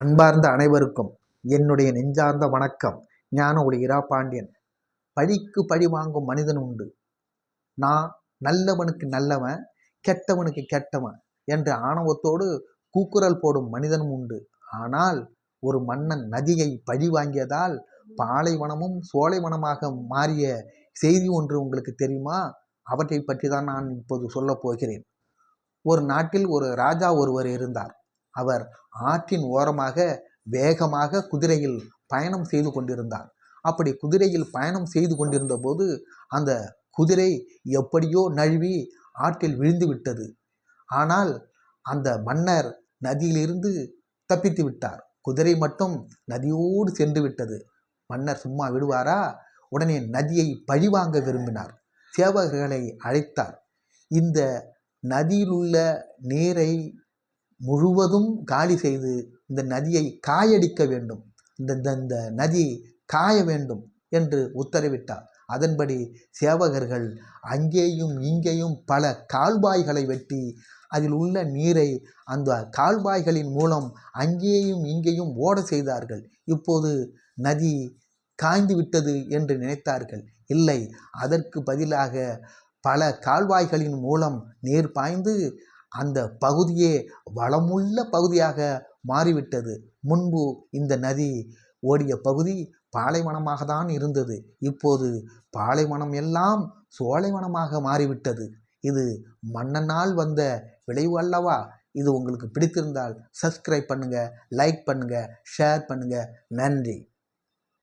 அன்பார்ந்த அனைவருக்கும் என்னுடைய நெஞ்சார்ந்த வணக்கம். ஞான இரா பாண்டியன். பழிக்கு பழி வாங்கும் மனிதன் உண்டு. நான் நல்லவனுக்கு நல்லவன் கெட்டவனுக்கு கெட்டவன் என்ற ஆணவத்தோடு கூக்குரல் போடும் மனிதனும் உண்டு. ஆனால் ஒரு மன்னன் நதியை பழி வாங்கியதால் பாலைவனமும் சோலைவனமாக மாறிய செய்தி ஒன்று உங்களுக்கு தெரியுமா? அவற்றை பற்றி தான் நான் இப்போது சொல்லப் போகிறேன். ஒரு நாட்டில் ஒரு ராஜா ஒருவர் இருந்தார். அவர் ஆற்றின் ஓரமாக வேகமாக குதிரையில் பயணம் செய்து கொண்டிருந்தார். அப்படி குதிரையில் பயணம் செய்து கொண்டிருந்த போது அந்த குதிரை எப்படியோ நழுவி ஆற்றில் விழுந்து விட்டது. ஆனால் அந்த மன்னர் நதியிலிருந்து தப்பித்து விட்டார். குதிரை மட்டும் நதியோடு சென்று விட்டது. மன்னர் சும்மா விடுவாரா? உடனே நதியை பழிவாங்க விரும்பினார். சேவகர்களை அழைத்தார். இந்த நதியில் உள்ள நீரை முழுவதும் காலி செய்து இந்த நதியை காயடிக்க வேண்டும். இந்த இந்த இந்த நதி காய வேண்டும் என்று உத்தரவிட்டார். அதன்படி சேவகர்கள் அங்கேயும் இங்கேயும் பல கால்வாய்களை வெட்டி அதில் உள்ள நீரை அந்த கால்வாய்களின் மூலம் அங்கேயும் இங்கேயும் ஓட செய்தார்கள். இப்போது நதி காய்ந்து விட்டது என்று நினைத்தார்கள். இல்லை அதற்கு பதிலாக பல கால்வாய்களின் மூலம் நீர் பாய்ந்து அந்த பகுதியே வளமுள்ள பகுதியாக மாறிவிட்டது. முன்பு இந்த நதி ஓடிய பகுதி பாலைவனமாக தான் இருந்தது. இப்போது பாலைவனம் எல்லாம் சோலைவனமாக மாறிவிட்டது. இது மன்னனால் வந்த விளைவு அல்லவா? இது உங்களுக்கு பிடித்திருந்தால் சப்ஸ்கிரைப் பண்ணுங்கள் லைக் பண்ணுங்கள் ஷேர் பண்ணுங்கள் நன்றி.